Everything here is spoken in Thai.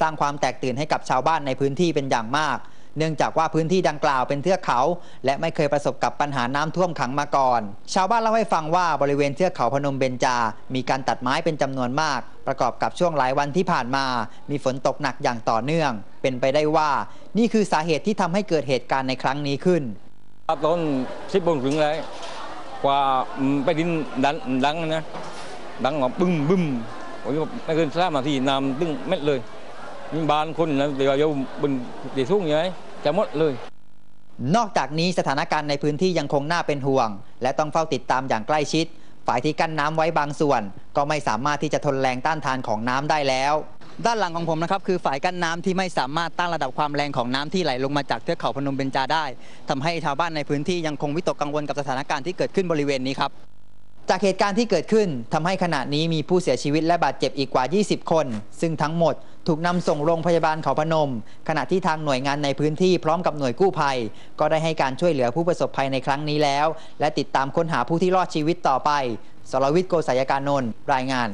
สร้างความแตกตื่นให้กับชาวบ้านในพื้นที่เป็นอย่างมาก เนื่องจากว่าพื้นที่ดังกล่าวเป็นเทือกเขา และไม่เคยประสบกับปัญหาน้ำท่วมขังมาก่อน ชาวบ้านเล่าให้ฟังว่าบริเวณเทือกเขาพนมเบญจา มีการตัดไม้เป็นจำนวนมาก ประกอบกับช่วงหลายวันที่ผ่านมา มีฝนตกหนักอย่างต่อเนื่อง เป็นไปได้ว่า นี่คือสาเหตุที่ทำให้เกิดเหตุการณ์ในครั้งนี้ขึ้นตอนสิบโมงถึงเลยกว่ามไปดินดังดังนะดังว่าบึ้มบึ้มโอ้ยไม่เกินสามนาทีน้ำตึ้งเม็ดเลย บ้านคนนะเดี๋ยวโยมบนเดี๋ยวทุ่งอยังไงจะหมดเลย นอกจากนี้สถานการณ์ในพื้นที่ยังคงน่าเป็นห่วง และต้องเฝ้าติดตามอย่างใกล้ชิด ฝ่ายที่กั้นน้ำไว้บางส่วน ก็ไม่สามารถที่จะทนแรงต้านทานของน้ำได้แล้วด้านหลังของผมนะครับคือฝ่ายกั้นน้ำที่ไม่สามารถต้านระดับความแรงของน้ำที่ไหลลงมาจากเทือกเขาพนมเบญจาได้ทำให้ชาวบ้านในพื้นที่ยังคงวิตกกังวลกับสถานการณ์ที่เกิดขึ้นบริเวณนี้ครับ จากเหตุการณ์ที่เกิดขึ้นทำให้ขณะนี้มีผู้เสียชีวิตและบาดเจ็บอีกกว่า 20 คน ซึ่งทั้งหมด ถูกนำส่งโรงพยาบาลเขาพนม ขณะที่ทางหน่วยงานในพื้นที่พร้อมกับหน่วยกู้ภัย ก็ได้ให้การช่วยเหลือผู้ประสบภัยในครั้งนี้แล้ว และติดตามค้นหาผู้ที่รอดชีวิตต่อไปสรวิทย์โกศยการนนท์รายงาน